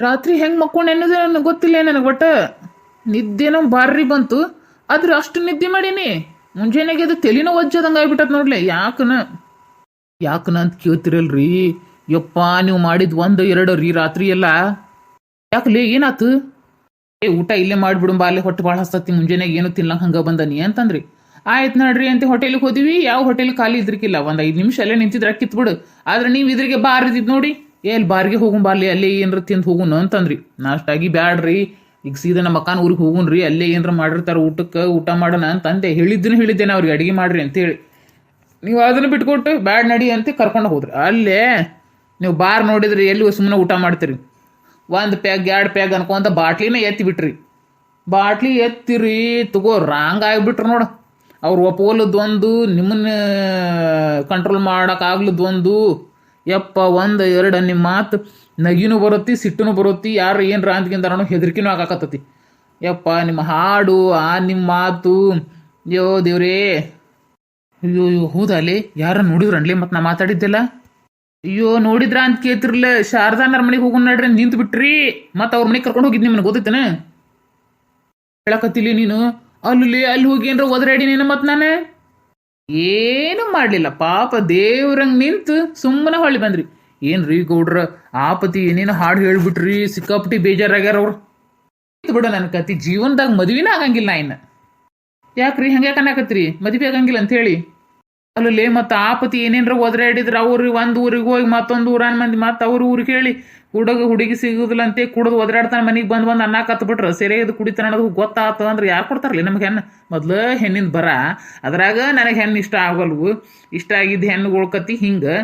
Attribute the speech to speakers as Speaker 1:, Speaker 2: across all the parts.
Speaker 1: ರಾತ್ರಿ ಹೆಂಗೆ ಮಕ್ಕೊಂಡು ಅನ್ನೋದು ನನಗೆ ಗೊತ್ತಿಲ್ಲ ನನಗೆ, ಒಟ್ಟ ನಿದ್ದೆನೋ ಬಾರ್ರಿ ಬಂತು. ಆದ್ರೆ ಅಷ್ಟು ನಿದ್ದೆ ಮಾಡೀನಿ. ಮುಂಜಾನೆಗೆ ಅದು ತಲೆನೋ ಒಜ್ಜದಂಗೆ ಆಗ್ಬಿಟ್ಟತ್ ನೋಡ್ಲೆ, ಯಾಕನ? ಯಾಕನ ಅಂತ ಕೇಳ್ತಿರಲ್ರಿ? ಯಪ್ಪ, ನೀವು ಮಾಡಿದ ಒಂದು, ಎರಡು, ರೀ ರಾತ್ರಿ ಎಲ್ಲ. ಯಾಕಲೇ, ಏನಾತು? ಏ, ಊಟ ಇಲ್ಲೇ ಮಾಡ್ಬಿಡು ಬಾ ಅಲ್ಲೇ ಹೊಟ್ಟೆ ಭಾಳ ಹಸ್ತತಿ ಮುಂಜಾನೆಗೆ ಏನು ತಿನ್ನಂಗೆ ಹಂಗೆ ಬಂದನಿ ಅಂತಂದ್ರಿ. ಆಯ್ತು ನೋಡ್ರಿ ಅಂತ ಹೋಟೆಲಿಗೆ ಹೋದಿವಿ, ಯಾವ ಹೋಟೆಲ್ ಖಾಲಿ ಇದ್ರಿಕಿಲ್ಲ. ಒಂದು ಐದು ನಿಮಿಷ ಅಲ್ಲೇ ನಿಂತಿದ್ರೆ ಕಿತ್ಬಿಡು. ಆದ್ರೆ ನೀವು ಇದ್ರಿಗೆ ಬಾರ್ ಇದ್ದಿದ್ದು ನೋಡಿ. ಏ ಅಲ್ಲಿ ಬಾರ್ಗೆ ಹೋಗುಂ ಬಾರ್ಲಿ ಅಲ್ಲೇ ಏನ್ರ ತಿಂದು ಹೋಗುನು ಅಂತಂದ್ರಿ. ನಾಷ್ಟಾಗಿ ಬ್ಯಾಡ್ರಿ. ಈಗ ಸೀದಾ ನಮ್ಮ ಅಕ್ಕನ ಊರಿಗೆ ಹೋಗುನ್ರಿ, ಅಲ್ಲೇ ಏನ್ರ ಮಾಡಿರ್ತಾರ ಊಟಕ್ಕೆ, ಊಟ ಮಾಡೋಣ ಅಂತಂದೆ. ಹೇಳಿದ್ದನ್ನು ಹೇಳಿದ್ದೇನೆ ಅವ್ರಿಗೆ, ಅಡಿಗೆ ಮಾಡ್ರಿ ಅಂತೇಳಿ ನೀವು ಅದನ್ನು ಬಿಟ್ಕೊಟ್ಟು ಬ್ಯಾಡ್ ನಡಿ ಅಂತ ಕರ್ಕೊಂಡು ಹೋದ್ರಿ. ಅಲ್ಲೇ ನೀವು ಬಾರ್ ನೋಡಿದ್ರಿ ಎಲ್ಲಿ ಸುಮ್ಮನೆ ಊಟ ಮಾಡ್ತೀರಿ? ಒಂದು ಪ್ಯಾಗ್, ಎರಡು ಪ್ಯಾಗ್ ಅನ್ಕೊಂತ ಬಾಟ್ಲಿನ ಎತ್ತಿ ಬಿಟ್ರಿ. ಬಾಟ್ಲಿ ಎತ್ತಿರಿ, ತಗೋ, ರಾಂಗ್ ಆಗಿಬಿಟ್ರು ನೋಡು. ಅವ್ರು ಒಪ್ಕೊಲದೊಂದು ನಿಮ್ಮನ್ನ ಕಂಟ್ರೋಲ್ ಮಾಡೋಕ್ಕಾಗ್ಲದೊಂದು ಯಪ್ಪ, ಒಂದು, ಎರಡು ನಿಮ್ಮ ಮಾತು ನಗಿನೂ ಬರುತ್ತಿ, ಸಿಟ್ಟುನು ಬರುತ್ತಿ ಯಾರು ಏನು ಅಂದ್ಕಿಂತಾರ ಹೆದರಿಕೆನೂ ಆಗಾಕತ್ತತಿ. ಯಪ್ಪ, ನಿಮ್ಮ ಹಾಡು, ಆ ನಿಮ್ಮ ಮಾತು, ಯೋ ದೇವ್ರೇ. ಅಯ್ಯೋ ಅಯ್ಯೋ ಹೌದಲ್ಲಿ ಯಾರ ನೋಡಿದ್ರನ್ಲಿ ಮತ್ತೆ ನಾ ಮಾತಾಡಿದ್ದೆಲ್ಲ? ಅಯ್ಯೋ, ನೋಡಿದ್ರ ಅಂತ ಶಾರದಾ ಶಾರದಾನರ ಮನೆಗೆ ಹೋಗೋಣ ನಡ್ರಿ ನಿಂತು ಬಿಟ್ರಿ. ಮತ್ತೆ ಅವ್ರ ಮನೆಗೆ ಕರ್ಕೊಂಡು ಹೋಗಿದ್ ನಿಮ್ಗೆ ಗೊತ್ತೈತನ? ಹೇಳಕತ್ತಿಲಿ ನೀನು. ಅಲ್ಲಿ ಅಲ್ಲಿ ಹೋಗಿ ಏನ್ರ ಒದರಾಡಿ ನೀನು ಮತ್ತೆ ನಾನು? ಏನು ಮಾಡಲಿಲ್ಲ. ಪಾಪ ದೇವ್ರಂಗ್ ನಿಂತು ಸುಮ್ಮನೆ ಹೊಳ್ಳಿ ಬಂದ್ರಿ. ಏನ್ರಿ ಗೌಡ್ರ ಆಪತಿ ಏನೇನು ಹಾಡು ಹೇಳ್ಬಿಟ್ರಿ, ಸಿಕ್ಕಾಪಟ್ಟಿ ಬೇಜಾರಾಗ್ಯಾರ ಅವ್ರು. ಬಿಡು ನನ್ನ ಕತಿ, ಜೀವನದಾಗ ಮದುವೆನ ಆಗಂಗಿಲ್ಲ ಇನ್ನು. ಯಾಕ್ರಿ ಹಂಗೆ ಕನ್ನಾಕತ್ರಿ ಮದುವೆ ಆಗಂಗಿಲ್ಲ ಅಂತ ಹೇಳಿ. ಅಲ್ಲೇ ಮತ್ತು ಆಪತಿ ಏನೇನ್ರ ಒದರಾಡಿದ್ರ ಅವ್ರಿಗೆ ಒಂದು ಊರಿಗೆ ಹೋಗಿ ಮತ್ತೊಂದು ಊರನ್ ಮಂದಿ ಮತ್ತೆ ಅವ್ರ ಊರಿಗೆ ಹೇಳಿ ಹುಡುಗ ಹುಡುಗಿ ಸಿಗುದಿಲ್ಲ ಅಂತ ಕುಡಿದು ಒದರಾಡ್ತಾನೆ ಮನೆಗೆ ಬಂದು ಬಂದು ಅನ್ನ ಕತ್ಬಿಟ್ರೆ, ಸೆರೆ ಇದು ಕುಡಿತಾನೆ ಅನ್ನೋದು ಗೊತ್ತಾತು ಅಂದ್ರೆ ಯಾರು ಕೊಡ್ತಾರಲ್ಲ ನಮ್ಗೆ ಹೆಣ್ಣು? ಮೊದಲು ಹೆಣ್ಣಿನ ಬರ, ಅದ್ರಾಗ ನನಗೆ ಹೆಣ್ಣು ಇಷ್ಟ ಆಗಲ್ವು, ಇಷ್ಟ ಆಗಿದ್ದು ಹೆಣ್ಣುಗಳ್ಕತಿ ಹಿಂಗೆ,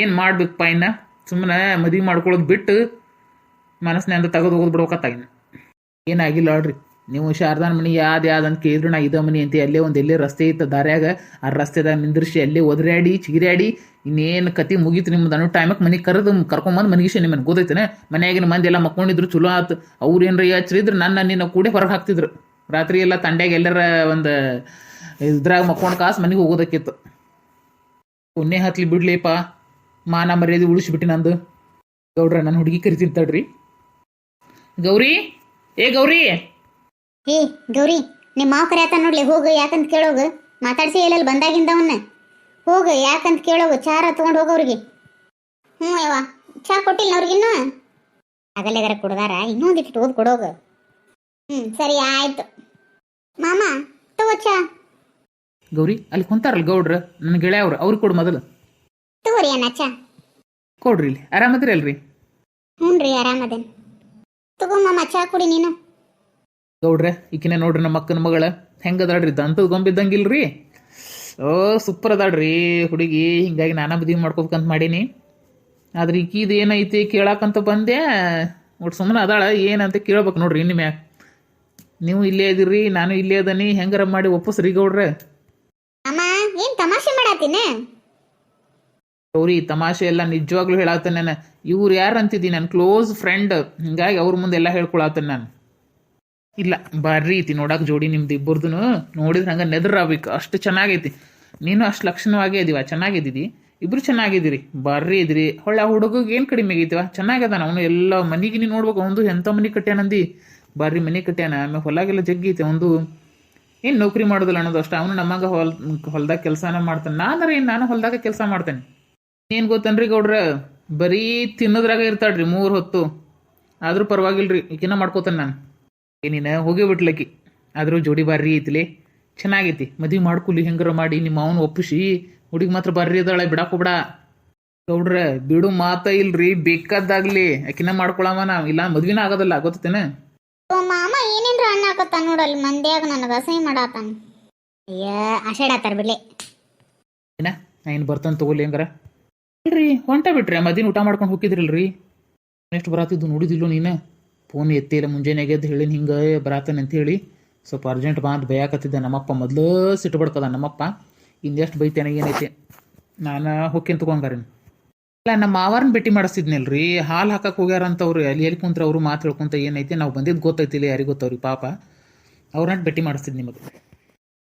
Speaker 1: ಏನು ಮಾಡ್ಬೇಕು ಇನ್ನ? ಸುಮ್ಮನೆ ಮದುವೆ ಮಾಡ್ಕೊಳ್ಳೋದು ಬಿಟ್ಟು ಮನಸ್ಸಿನಿಂದ ತೆಗೆದು ಹೋಗೋದು ಬಿಡ್ಬೇಕತ್ತಾಗಿನ ಏನಾಗಿಲ್ಲ ನೋಡ್ರಿ ನೀವು ಶಾರದಾನ ಮನಿ ಯಾವ್ದು ಯಾವ್ದು ಅಂತ ಕೇಳಿದ್ರು, ನಾ ಇದ ಮನಿ ಅಂತ, ಅಲ್ಲೇ ಒಂದು ಎಲ್ಲೇ ರಸ್ತೆ ಇತ್ತು, ದಾರ್ಯಾಗ, ಆ ರಸ್ತೆದಾಗ ನಿಂದ್ರಿಸಿ ಅಲ್ಲೇ ಒದರಾಡಿ ಚಿಗಿರಾಡಿ ಇನ್ನೇನು ಕತಿ ಮುಗೀತು ನಿಮ್ದು ಅನ್ನೋ ಟೈಮಕ್ಕೆ ಮನೆಗೆ ಕರೆದು ಕರ್ಕೊಂಬಂದು ಮನೆಗೆ ನಿಮ್ಮನ್ನು ಗೊತ್ತೈತೇನೆ? ಮನೆಯಾಗಿನ ಮಂದಿ ಎಲ್ಲ ಮಕ್ಕೊಂಡಿದ್ರು ಚಲೋ ಆತು. ಅವ್ರು ಏನರ ಹಚ್ಚಿದ್ರು ನನ್ನ ನಿನ್ನ ಕೂಡೆ ಹೊರಗೆ ಹಾಕ್ತಿದ್ರು. ರಾತ್ರಿ ಎಲ್ಲ ತಂಡ್ಯಾಗ ಎಲ್ಲರ ಒಂದು ಇದ್ರಾಗ ಮಕ್ಕೊಂಡು ಕಾಸು ಮನೆಗೆ ಹೋಗೋದಕ್ಕಿತ್ತು. ಪುಣ್ಯ ಹತ್ಲಿ ಬಿಡ್ಲಿಪ್ಪ ಮಾನ ಮರ್ಯಾದೆ ಉಳಿಸ್ಬಿಟ್ಟು ನಂದು. ಗೌಡ್ರ ನನ್ನ ಹುಡುಗಿ ಕರಿತೀನಿ ತಡ್ರಿ ಗೌರಿ, ಏ ಗೌರಿ!
Speaker 2: ಏ ಗೌರಿ ನಿಮ್ಮ ಮಾವ ಕರೆಯತ್ತ ನೋಡ್ಲಿ ಹೋಗು ಯಾಕಂತ ಕೇಳೋಗು. ಮಾತಾಡ್ಸಿ ಎಲ್ಲೆಲ್ಲಿ ಬಂದಾಗಿಂದ ಅವನ್ನ ಹೋಗು ಯಾಕಂತ ಕೇಳೋಗು ಚಾರ ತಗೊಂಡು ಹೋಗೋರಿಗೆ ಹ್ಞೂ ಯವ್ವ ಚಾ ಕೊಟ್ಟಿಲ್ಲ ಅವ್ರಿಗಿನ್ನು ಆಗಲ್ಲೇಗಾರ ಕುಡ್ದಾರ ಇನ್ನೊಂದಿಟ್ಟು ಓದ್ ಕೊಡೋಗ ಹ್ಞೂ ಸರಿ ಆಯ್ತು. ಮಾಮ ತಗೋ ಚಾ.
Speaker 1: ಗೌರಿ ಅಲ್ಲಿ ಕುಂತಾರಲ್ಲ ಗೌಡ್ರ? ನನ್ನ ಗೆಳೆಯವ್ರು ಅವ್ರಿಗೆ ಕೊಡು ಮೊದಲು.
Speaker 2: ತಗೋರಿ ಅಣ್ಣ ಚಾ.
Speaker 1: ಕೊಡ್ರಿ ಇಲ್ಲಿ ಆರಾಮದ್ರಿ ಅಲ್ರಿ?
Speaker 2: ಹ್ಞೂ ರೀ ಆರಾಮದೇನು. ತಗೋ ಮಾಮ ಚಾ ಕುಡಿ ನೀನು.
Speaker 1: ಗೌಡ್ರೆ ಈಕಿನ ನೋಡ್ರಿ ನಮ್ಮ ಅಕ್ಕನ ಮಗಳ. ಹೆಂಗದಾಡ್ರಿ ದಂತದ ಗೊಂಬಿದ್ದಂಗಿಲ್ರಿ? ಓ ಸೂಪರ್ ಅದಾಡ್ರಿ ಹುಡುಗಿ. ಹಿಂಗಾಗಿ ನಾನಾ ಮದುವೆ ಮಾಡ್ಕೋಬೇಕಂತ ಮಾಡೀನಿ. ಆದ್ರೆ ಈಕಿದು ಏನೈತಿ ಕೇಳಾಕಂತ ಬಂದೆ. ಒಟ್ಟು ಸುಮ್ಮನೆ ಅದಾಳ ಏನಂತ ಕೇಳ್ಬೇಕು ನೋಡ್ರಿ ಇನ್ನು ಮ್ಯಾಗ. ನೀವು ಇಲ್ಲೇ ಇದಿರಿ ನಾನು ಇಲ್ಲೇ ಅದನಿ. ಹೆಂಗಾರ ಮಾಡಿ ಒಪ್ಪಸ್ರಿ ಗೌಡ್ರೆ.
Speaker 2: ಅಮ್ಮ ಏನು ತಮಾಷೆ ಮಾಡತ್ತೀನ
Speaker 1: ಗೌರಿ ತಮಾಷೆ ಎಲ್ಲ ನಿಜವಾಗ್ಲೂ ಹೇಳತ್ತೇನೆ ನಾನು. ಇವ್ರು ಯಾರು ಅಂತಿದ್ದೀನಿ? ನನ್ನ ಕ್ಲೋಸ್ ಫ್ರೆಂಡ್ ಹಿಂಗಾಗಿ ಅವ್ರ ಮುಂದೆ ಎಲ್ಲ ಹೇಳ್ಕೊಳತ್ತೇನೆ ನಾನು. ಇಲ್ಲ, ಬಾರ್ರಿ ಐತಿ ನೋಡಕ್ಕೆ ಜೋಡಿ ನಿಮ್ದು ಇಬ್ಬರದು ನೋಡಿದ್ರೆ ಹಂಗೆ ನೆದರಾಗ್ಬೇಕು ಅಷ್ಟು ಚೆನ್ನಾಗೈತಿ. ನೀನು ಅಷ್ಟು ಲಕ್ಷಣವಾಗಿ ಇದೀವ ಚೆನ್ನಾಗಿದ್ದೀವಿ ಇಬ್ರು ಚೆನ್ನಾಗಿದ್ದೀರಿ. ಬಾರ್ರಿ ಇದ್ರಿ. ಹೊಳ್ಳ ಹುಡುಗಗೆ ಏನು ಕಡಿಮೆ ಆಗೈತಿವ? ಚೆನ್ನಾಗದಾನ ಅವನು ಎಲ್ಲ ಮನೆಗೆ ನೀನು ನೋಡ್ಬೇಕು. ಒಂದು ಎಂಥ ಮನೆ ಕಟ್ಟ್ಯಾನಂದಿ ಬಾರ್ರಿ ಮನೆ ಕಟ್ಟ್ಯಾನ ಆಮೇಲೆ ಹೊಲಾಗೆಲ್ಲ ಜಗ್ಗೈತೆ ಒಂದು ಏನು ನೌಕರಿ ಮಾಡೋದಿಲ್ಲ ಅನ್ನೋದು ಅಷ್ಟ. ಅವನು ನಮಗೆ ಹೊಲ್, ಹೊಲ್ದಾಗ ಕೆಲಸನ ಮಾಡ್ತಾನೆ. ನಾನಾರ ಏನು ನಾನು ಹೊಲ್ದಾಗ ಕೆಲಸ ಮಾಡ್ತೇನೆ? ಏನು ಗೊತ್ತನ್ರಿ ಗೌಡ್ರ? ಬರೀ ತಿನ್ನೋದ್ರಾಗ ಇರ್ತಾಳ್ರಿ ಮೂರು ಹೊತ್ತು. ಆದ್ರೂ ಪರವಾಗಿಲ್ರಿ. ಈಕಿನ ಮಾಡ್ಕೋತಾನೆ ನಾನು. ಏನಿನ? ಹೋಗಿ ಬಿಟ್ಲಕ್ಕಿ ಆದರೂ ಜೋಡಿ ಬಾರ್ರಿ ಐತಿಲಿ. ಚೆನ್ನಾಗೈತಿ. ಮದುವೆ ಮಾಡ್ಕೊಲಿ ಹೆಂಗಾರ ಮಾಡಿ ನಿಮ್ಮ ಅವನ ಒಪ್ಪಿಸಿ. ಹುಡುಗಿ ಮಾತ್ರ ಬರ್ರಿ ಅದಾಳೆ ಬಿಡೋಕು ಬಿಡ. ಗೌಡ್ರ ಬಿಡು ಮಾತ ಇಲ್ರಿ ಬೇಕಾದಾಗ್ಲಿ ಆಕಿನ ಮಾಡ್ಕೊಳವ ನಾವು. ಇಲ್ಲ ಮದ್ವಿನ ಆಗೋದಲ್ಲ ಗೊತ್ತೇನೆ
Speaker 2: ಓ ಮಾಮ ಏನೇನ್ರ ಅಣ್ಣಾಕತ್ತ ನೋಡಲ್ಲಿ ಮಂದ್ಯಾಗ ನನಗೆ ಅಸಹ್ಯ ಮಾಡಾತಾನ. ಅಯ್ಯ ಆಷಾಢಾತಾರ ಬಿಡ್ಲಿ.
Speaker 1: ಏನ? ಏನು ಬರ್ತಾನೆ ತಗೋಲಿ ಹೆಂಗಾರ? ಇಲ್ರಿ ಹೊಂಟ ಬಿಟ್ರಿ ಮದಿನ ಊಟ ಮಾಡ್ಕೊಂಡು ಹೋಗಿದ್ರಿಲ್ರಿ. ಎಷ್ಟು ಬರಾತಿದ್ದು ನೋಡಿದಿಲ್ಲ ನೀನು? ಫೋನ್ ಎತ್ತಿಲ್ಲ ಮುಂಜಾನೆ ಎದ್ದು ಹೇಳಿನ ಹಿಂಗೆ ಬರಾತಾನೆ ಅಂತ ಹೇಳಿ ಸ್ವಲ್ಪ ಅರ್ಜೆಂಟ್ ಬಾ ಅಂತ ಬೇಯಾಕತ್ತಿದ್ದೆ ನಮ್ಮಪ್ಪ. ಮೊದಲು ಸಿಟ್ಟು ಬಡ್ಕದ ನಮ್ಮಪ್ಪ. ಇನ್ನೆಷ್ಟು ಬೈತೇನೆ, ಏನೈತಿ? ನಾನು ಹೊಕ್ಕೇನು ತಗೊಂಗಾರೇನು. ಇಲ್ಲ ನಮ್ಮ ಮಾವಾರನ್ನ ಭೇಟಿ ಮಾಡಿಸ್ತಿದ್ನಲ್ರಿ ಹಾಲು ಹಾಕಕ್ಕೆ ಹೋಗ್ಯಾರಂತ ಅವ್ರು ಅಲ್ಲಿ ಎಲ್ಲಿ ಕುಂತ್ರ ಅವರು ಮಾತು ಹೇಳ್ಕೊಂತ ಏನೈತಿ? ನಾವು ಬಂದಿದ್ದು ಗೊತ್ತೈತಿಲ್ಲ ಯಾರಿಗೆ ಗೊತ್ತವ್ರಿ? ಪಾಪ ಅವ್ರನ್ನ ಭೇಟಿ ಮಾಡಿಸ್ತಿದ್ ನಿಮಗೆ.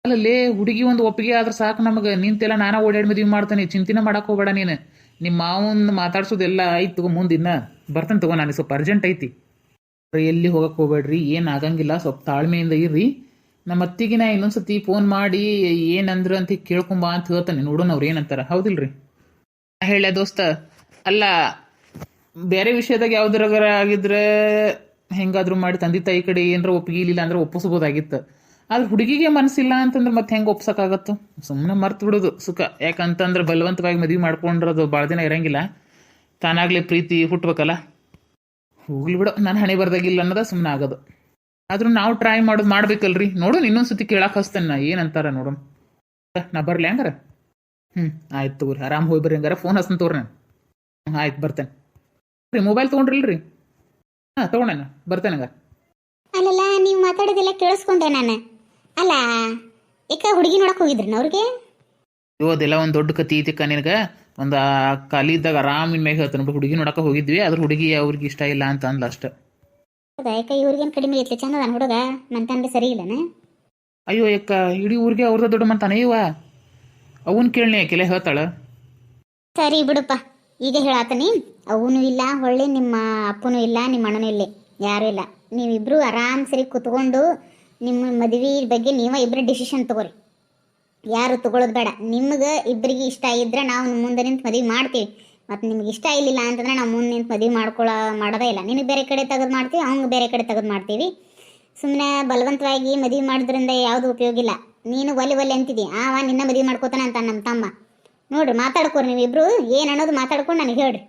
Speaker 1: ಅಲ್ಲಲ್ಲಿ ಹುಡುಗಿ ಒಂದು ಒಪ್ಪಿಗೆ ಆದ್ರೆ ಸಾಕು ನಮಗೆ. ನಿಂತೆಲ್ಲ ನಾನಾ ಓಡಾಡಿ ಮದುವೆ ಮಾಡ್ತಾನೆ. ಚಿಂತಿನ ಮಾಡಕ್ಕೆ ಹೋಗ್ಬೇಡ ನೀನು. ನಿಮ್ಮ ಮಾವನ್ ಮಾತಾಡ್ಸೋದೆಲ್ಲ ಆಯ್ತು ತಗೋ ಮುಂದಿನ ಬರ್ತಾನೆ ತಗೋ ನಾನು, ಸ್ವಲ್ಪ ಅರ್ಜೆಂಟ್ ಐತಿ. ಎಲ್ಲಿ ಹೋಗಕ್ಕೆ ಹೋಗ್ಬೇಡ್ರಿ, ಏನು ಆಗಂಗಿಲ್ಲ, ಸ್ವಲ್ಪ ತಾಳ್ಮೆಯಿಂದ ಇರ್ರಿ. ನಮ್ಮ ಅತ್ತಿಗಿನ ಇನ್ನೊಂದು ಇನ್ನೊಂದ್ಸತಿ ಫೋನ್ ಮಾಡಿ, ಏನಂದ್ರು ಅಂತ ಕೇಳ್ಕೊಂಬಾ ಅಂತ ಹೇಳ್ತಾನೆ. ನೋಡೋಣ ಅವ್ರು ಏನಂತಾರ. ಹೌದಿಲ್ರಿ? ಹೇಳ ದೋಸ್ತ, ಅಲ್ಲ, ಬೇರೆ ವಿಷಯದಾಗ ಯಾವ್ದ್ರಾಗರ ಆಗಿದ್ರೆ ಹೆಂಗಾದ್ರೂ ಮಾಡಿ, ತಂದೆ ತಾಯಿ ಕಡೆ ಏನಾರ ಒಪ್ಪಿಗೆ ಇಲ್ಲ ಅಂದ್ರೆ ಒಪ್ಪಿಸ್ಬೋದಾಗಿತ್ತು ಆದ್ರೆ ಹುಡುಗಿಗೆ ಮನಸ್ಸಿಲ್ಲ ಅಂತಂದ್ರೆ ಮತ್ತೆ ಹೆಂಗೆ ಒಪ್ಸಕ್ಕಾಗತ್ತು? ಸುಮ್ಮನೆ ಮರ್ತು ಬಿಡೋದು, ಸುಖ. ಯಾಕಂತಂದ್ರೆ ಬಲವಂತವಾಗಿ ಮದುವೆ ಮಾಡ್ಕೊಂಡಿರೋದು ಭಾಳ ದಿನ ಇರಂಗಿಲ್ಲ. ತಾನಾಗ್ಲೇ ಪ್ರೀತಿ ಹುಟ್ಬೇಕಲ್ಲ? ಹೋಗ್ಲಿ ಬಿಡು, ನಾನು ಹಣೆ ಬರ್ದಾಗಿಲ್ಲ ಅನ್ನೋದ ಸುಮ್ಮನೆ ಆಗೋದು. ಆದ್ರೂ ನಾವು ಟ್ರೈ ಮಾಡೋದು ಮಾಡ್ಬೇಕಲ್ರಿ. ನೋಡೋಣ ಇನ್ನೊಂದ್ಸತಿ ಕೇಳಕ್ಕೆ ಹಚ್ತೇನೆ ನಾ. ಏನಂತಾರ ನೋಡೋಣ. ನಾ ಬರ್ಲಿ ಹಂಗಾರ? ಹ್ಞೂ ಆಯ್ತು ತಗೋರಿ. ಆರಾಮ್ ಹೋಗಿ ಬರ್ರಿ ಹಂಗಾರ. ಫೋನ್ ಹಚ್ತಾನೆ ತಗೋರಿ ನಾನು. ಆಯ್ತು, ಬರ್ತೇನೆ. ರೀ ಮೊಬೈಲ್ ತೊಗೊಂಡ್ರಿಲ್ರಿ? ಹಾಂ ತೊಗೊಂಡೇನ ಬರ್ತೇನೆ ಹಂಗಾರ.
Speaker 2: ಅಲ್ಲಲ್ಲ, ನೀವು ಮಾತಾಡೋದೆಲ್ಲ ಕೇಳಿಸ್ಕೊಂಡೆ ನಾನು. ಅಲ್ಲ, ಏಕ ಹುಡುಗಿ ನೋಡಕ್ ಹೋಗಿದ್ರಿ ಅವ್ರಿಗೆ?
Speaker 1: ಇವ್ ಅದೆಲ್ಲ ಒಂದು ದೊಡ್ಡ ಕತಿ ಐತಿಕ್ಕ ನಿನಗೆ? ಒಂದು ಖಾಲಿ ಇದ್ದಾಗ ಆರಾಮಿನ ಮ್ಯಾಗ ಹೇಳ್ತಾನೆ. ಹುಡುಗಿ ನೋಡಕ್ಕೆ ಹೋಗಿದ್ವಿ ಅದ್ರ ಹುಡುಗಿ ಅವ್ರಿಗೆ ಇಷ್ಟ ಇಲ್ಲ ಅಂತ ಅಂದ್ಲ ಅಷ್ಟೆ.
Speaker 2: ಹೌದಾ ಯಾಕ ಇವ್ರಿಗೇನು ಕಡಿಮೆ ಚಂದ ಅದಾನ ಹುಡುಗ? ಮಂತಂದ್ರೆ ಸರಿ ಇಲ್ಲನ?
Speaker 1: ಅಯ್ಯೋ ಯಕ್ಕ ಇಡೀ ಊರಿಗೆ ಅವ್ರದ ದೊಡ್ಡ ಮಂತಾನೆ ಇವ ಅವನ್ ಕೇಳನೆ ಯಾಕೆಲ್ಲ ಹೇಳ್ತಾಳ.
Speaker 2: ಸರಿ ಬಿಡಪ್ಪ ಈಗ ಹೇಳಾತನಿ. ಅವನು ಇಲ್ಲ ಹೊಳ್ಳಿ ನಿಮ್ಮ ಅಪ್ಪನೂ ಇಲ್ಲ ನಿಮ್ಮ ಅಣ್ಣನೂ ಇಲ್ಲ ಯಾರೂ ಇಲ್ಲ. ನೀವಿಬ್ರು ಆರಾಮ್ ಸರಿ ಕುತ್ಕೊಂಡು ನಿಮ್ಮ ಮದುವೆ ಬಗ್ಗೆ ನೀವೇ ಇಬ್ರು ಡಿಸಿಷನ್ ತಗೋರಿ. ಯಾರು ತಗೊಳ್ಳೋದು ಬೇಡ. ನಿಮ್ಗೆ ಇಬ್ಬರಿಗೆ ಇಷ್ಟ ಇದ್ರೆ ನಾವು ಮುಂದೆ ನಿಂತು ಮದುವೆ ಮಾಡ್ತೀವಿ. ಮತ್ತು ನಿಮ್ಗೆ ಇಷ್ಟ ಇಲ್ಲಿಲ್ಲ ಅಂತಂದ್ರೆ ನಾವು ಮುಂದೆ ನಿಂತು ಮದುವೆ ಮಾಡ್ಕೊಳ್ಳೋ ಮಾಡೋದೇ ಇಲ್ಲ. ನಿನಗೆ ಬೇರೆ ಕಡೆ ತೆಗೆದು ಮಾಡ್ತೀವಿ, ಅವ್ನಿಗೆ ಬೇರೆ ಕಡೆ ತೆಗೆದು ಮಾಡ್ತೀವಿ. ಸುಮ್ಮನೆ ಬಲವಂತವಾಗಿ ಮದುವೆ ಮಾಡೋದ್ರಿಂದ ಯಾವುದು ಉಪಯೋಗ ಇಲ್ಲ. ನೀನು ಒಲೆ ಒಲೆ ಅಂತಿದ್ದಿ ಆವ ನಿನ್ನ ಮದುವೆ ಮಾಡ್ಕೋತಾನೆ ಅಂತ ನಮ್ಮ ತಮ್ಮ. ನೋಡ್ರಿ, ಮಾತಾಡ್ಕೋರಿ ನೀವಿಬ್ರು. ಏನು ಅನ್ನೋದು ಮಾತಾಡ್ಕೊಂಡು ನನಗೆ ಹೇಳ್ರಿ.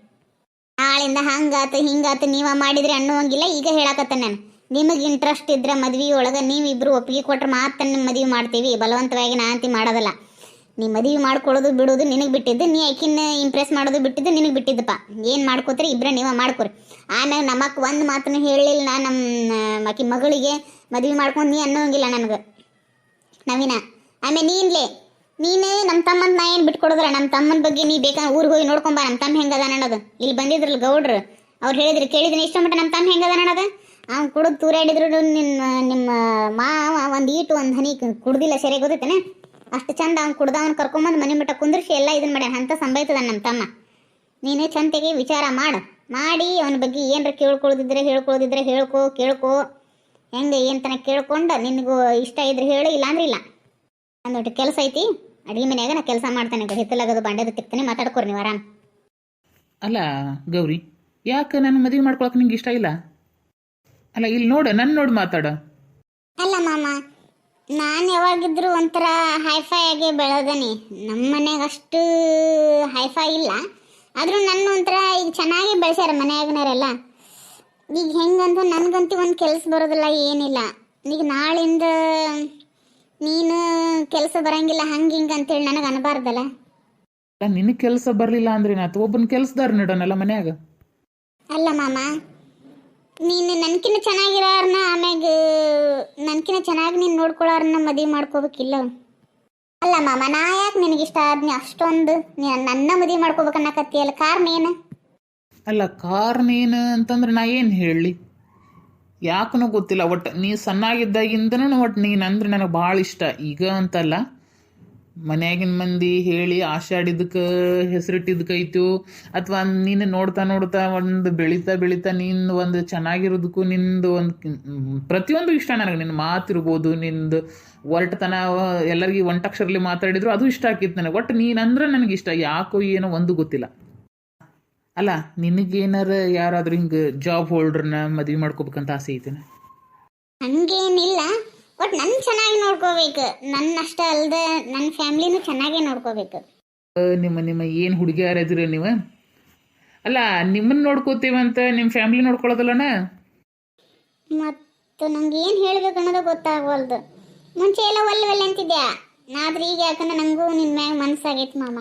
Speaker 2: ನಾಳಿಂದ ಹಂಗಾತು, ಹಿಂಗಾತು ನೀವ ಮಾಡಿದ್ರೆ ಅನ್ನುವಂಗಿಲ್ಲ, ಈಗ ಹೇಳಕತ್ತ ನಾನು. ನಿಮಗೆ ಇಂಟ್ರೆಸ್ಟ್ ಇದ್ರೆ ಮದ್ವೆ ಒಳಗೆ ನೀವಿಬ್ರು ಒಪ್ಪಿಗೆ ಕೊಟ್ರೆ ಮಾತ್ರ ನಿಮ್ಮ ಮದುವೆ ಮಾಡ್ತೀವಿ. ಬಲವಂತವಾಗಿ ನಾ ಅಂತಿ ಮಾಡೋದಲ್ಲ. ನೀ ಮದುವೆ ಮಾಡ್ಕೊಳ್ಳೋದು ಬಿಡೋದು ನಿನಗೆ ಬಿಟ್ಟಿದ್ದು, ನೀ ಆಕಿನ ಇಂಪ್ರೆಸ್ ಮಾಡೋದು ಬಿಟ್ಟಿದ್ದು ನಿನಗೆ ಬಿಟ್ಟಿದ್ದಪ್ಪ. ಏನು ಮಾಡ್ಕೋತೀರಿ? ಇಬ್ಬರ ನೀವ ಮಾಡ್ಕೊರಿ. ಆಮೇಲೆ ನಮ್ಮಕ್ಕ ಒಂದು ಮಾತನ್ನು ಹೇಳಲಿಲ್ಲ ನಾ ನಮ್ಮ ಆಕಿ ಮಗಳಿಗೆ ಮದುವೆ ಮಾಡ್ಕೊಂಡು ನೀ ಅನ್ನೋಂಗಿಲ್ಲ ನನಗೆ. ನವೀನ ಆಮೇಲೆ ನೀನ್ಲೇ, ನೀನು ನಮ್ಮ ತಮ್ಮನ ನಾ ಏನು ಬಿಟ್ಕೊಡೋದ್ರ ನಮ್ಮ ತಮ್ಮನ ಬಗ್ಗೆ ನೀ ಬೇಕಾ ಊರಿಗೆ ಹೋಗಿ ನೋಡ್ಕೊಂಬ ನಮ್ಮ ತಮ್ಮ ಹೆಂಗದ ಅನ್ನೋದು. ಇಲ್ಲಿ ಬಂದಿದ್ರಲ್ಲ ಗೌಡ್ರು, ಅವ್ರು ಹೇಳಿದ್ರು ಕೇಳಿದ್ರೆ ಇಷ್ಟ ಮಟ್ಟ ನಮ್ಮ ತಮ್ಮ ಹೆಂಗದ ಅನ್ನೋದು? ಅವ್ನು ಕುಡಿದು ತೂರಾಡಿದ್ರು ನಿಮ್ಮ ನಿಮ್ಮ ಮಾವ ಒಂದು ಈಟು, ಒಂದು ಹನಿ ಕುಡ್ದಿಲ್ಲ ಸರಿಯಾಗಿ ಗೊತ್ತೈತೇನೆ? ಅಷ್ಟು ಚಂದ ಅವ್ನು ಕುಡ್ದ ಅವ್ನು ಕರ್ಕೊಂಬಂದು ಮನೆ ಮಟ್ಟ ಕುಂದ್ರಿಸಿ ಎಲ್ಲ ಇದನ್ನ ಮಾಡ್ಯಾನ. ಅಂತ ಸಂಭಾಯ್ತದ ನಮ್ಮ ತಮ್ಮ. ನೀನು ಚಂತೆಗೆ ವಿಚಾರ ಮಾಡು. ಮಾಡಿ ಅವನ ಬಗ್ಗೆ ಏನರ ಕೇಳ್ಕೊಳ್ದಿದ್ರೆ ಹೇಳ್ಕೊಳ್ದಿದ್ರೆ ಹೇಳ್ಕೊ, ಕೇಳ್ಕೊ. ಹೆಂಗೆ ಏನು ತನಕ ಕೇಳ್ಕೊಂಡು ನಿನಗೂ ಇಷ್ಟ ಇದ್ರೆ ಹೇಳು, ಇಲ್ಲಾಂದ್ರೆ ಇಲ್ಲ. ಅಂದ್ಬಿಟ್ಟು ಕೆಲಸ ಐತಿ, ಅಡುಗೆ ಮನೆಯಾಗ ನಾ ಕೆಲಸ ಮಾಡ್ತೇನೆ. ಹಿತ್ತಲಾಗೋದು ಬಾಂಡೆದು ತಿಕ್ತಾನೆ, ಮಾತಾಡ್ಕೊರಿ ನೀವು
Speaker 1: ಅಲ್ಲ ಗೌರಿ, ಯಾಕೆ ನಾನು ಮದುವೆ ಮಾಡ್ಕೊಳಕ್ಕೆ ನಿಂಗೆ ಇಷ್ಟ ಇಲ್ಲ? ಅಲ್ಲ ಇಲ್ಲಿ ನೋಡು ನನ್ನ ನೋಡಿ ಮಾತಾಡ.
Speaker 2: ಅಲ್ಲ ಮಾಮ ನಾನು ಯಾವಾಗಿದ್ರು ಒಂಥರ ಹೈಫೈ ಆಗಿ ಬೆಳೆದನಿ ನಮ್ಮ ಮನ್ಯಾಗ ಅಷ್ಟು ಹೈಫೈ ಇಲ್ಲ. ಆದರೂ ನನ್ನ ಒಂಥರ ಈಗ ಚೆನ್ನಾಗಿ ಬೆಳೆಸ್ಯಾರ ಮನ್ಯಾಗನವರೆಲ್ಲ ಈಗ ಹೆಂಗಂತ ನನಗಂತೂ ಒಂದು ಕೆಲಸ ಬರೋದಿಲ್ಲ ಏನಿಲ್ಲ. ಈಗ ನಾಳಿಂದ ನೀನು ಕೆಲಸ ಬರಂಗಿಲ್ಲ ಹಂಗೆ ಹಿಂಗೆ ಅಂತೇಳಿ ನನಗೆ ಅನ್ಬಾರ್ದಲ್ಲ.
Speaker 1: ನಿನಗೆ ಕೆಲಸ ಬರಲಿಲ್ಲ ಅಂದ್ರೆ ನಾತು ಒಬ್ಬನ ಕೆಲಸದಾರ ನೀಡೋನಲ್ಲ ಮನ್ಯಾಗ.
Speaker 2: ಅಲ್ಲ ಮಾಮ ನೀನು ನನ್ಕಿನ್ನ ಚೆನ್ನಾಗಿರೋರ್ನ ಆಮ್ಯಾಗ, ನನ್ಕಿನ್ನ ಚೆನ್ನಾಗಿ ನೀನು ನೋಡ್ಕೊಳ್ಳೋರ್ನ ಮದುವೆ ಮಾಡ್ಕೋಬೇಕಿಲ್ಲ. ಅಲ್ಲ ಮಾಮ, ನಾ ಯಾಕೆ ನಿನಗಿಷ್ಟ ಆದ್ನಿ ಅಷ್ಟೊಂದು? ನೀ ನನ್ನ ಮದುವೆ ಮಾಡ್ಕೋಬೇಕನ್ನಕತ್ತಿಯಲ್ಲ ಕಾರಣ ಏನು?
Speaker 1: ಅಲ್ಲ, ಕಾರಣ ಏನು ಅಂತಂದ್ರೆ ನಾ ಏನು ಹೇಳಲಿ ಯಾಕನೂ ಗೊತ್ತಿಲ್ಲ ಒಟ್ಟು ನೀ ಸಣ್ಣಾಗಿದ್ದಾಗಿಂದನೂ ಒಟ್ಟು ನೀನು ಅಂದ್ರೆ ನನಗೆ ಭಾಳ ಇಷ್ಟ ಈಗ ಅಂತಲ್ಲ ಮನ್ಯಾಗಿನ ಮಂದಿ ಹೇಳಿ ಆಷಾಡಿದಕ್ಕೆ ಹೆಸರಿಟ್ಟಿದ್ದಕ್ಕೈತು ಅಥವಾ ನೀನು ನೋಡ್ತಾ ನೋಡ್ತಾ ಒಂದು ಬೆಳೀತಾ ಬೆಳೀತಾ ನಿಂದು ಒಂದು ಚೆನ್ನಾಗಿರೋದಕ್ಕೂ ನಿಂದು ಒಂದು ಪ್ರತಿಯೊಂದು ಇಷ್ಟ ನನಗೆ. ನಿನ್ನ ಮಾತಿರ್ಬೋದು ನಿಂದು ಒರಟತನ, ಎಲ್ಲರಿಗೆ ಒಂಟಕ್ಷರಲ್ಲಿ ಮಾತಾಡಿದ್ರು ಅದು ಇಷ್ಟ ಆಕಿತ್ತು ನನಗೆ. ಒಟ್ಟು ನೀನಂದ್ರೆ ನನಗೆ ಇಷ್ಟ, ಯಾಕೋ ಏನೋ ಒಂದು ಗೊತ್ತಿಲ್ಲ. ಅಲ್ಲ, ನಿನಗೇನಾರ ಯಾರಾದ್ರೂ ಹಿಂಗೆ ಜಾಬ್ ಹೋಲ್ಡ್ರನ್ನ ಮದುವೆ ಮಾಡ್ಕೋಬೇಕಂತ ಆಸೆ ಐತೆ
Speaker 2: ಹಂಗೇನಿಲ್ಲ. ಒಟ್ಟು ನನ್ನ ಚೆನ್ನಾಗಿ ನೋಡ್ಕೋಬೇಕು. ನನ್ನ ಅಷ್ಟೇ ಅಲ್ಲದೆ ನನ್ನ ಫ್ಯಾಮಿಲಿನೂ ಚೆನ್ನಾಗೇ ನೋಡ್ಕೋಬೇಕು.
Speaker 1: ನಿಮ್ಮ ನಿಮ್ಮ ಏನು ಹುಡುಗಿಯಾರ ಇದ್ದೀರಿ ನೀವು? ಅಲ್ಲ ನಿಮ್ಮನ್ನ ನೋಡ್ಕೋತೀವಂತ ನಿಮ್ಮ ಫ್ಯಾಮಿಲಿ ನೋಡ್ಕೊಳ್ಳೋದಲ್ಲನ?
Speaker 2: ಮತ್ತು ನಂಗೆ ಏನು ಹೇಳ್ಬೇಕು ಅನ್ನೋದು ಗೊತ್ತಾಗವಲ್ದು. ಮುಂಚೆ ಎಲ್ಲ ಒಲ್ಲೆ ಒಲ್ಲೆ ಅಂತಿದ್ಯಾ? ಆದ್ರೆ ಈಗ ಯಾಕಂದ್ರೆ ನನಗೂ ನಿನ್ನ ಮ್ಯಾಗ ಮನಸ್ಸಾಗೈತೆ ಮಾಮ.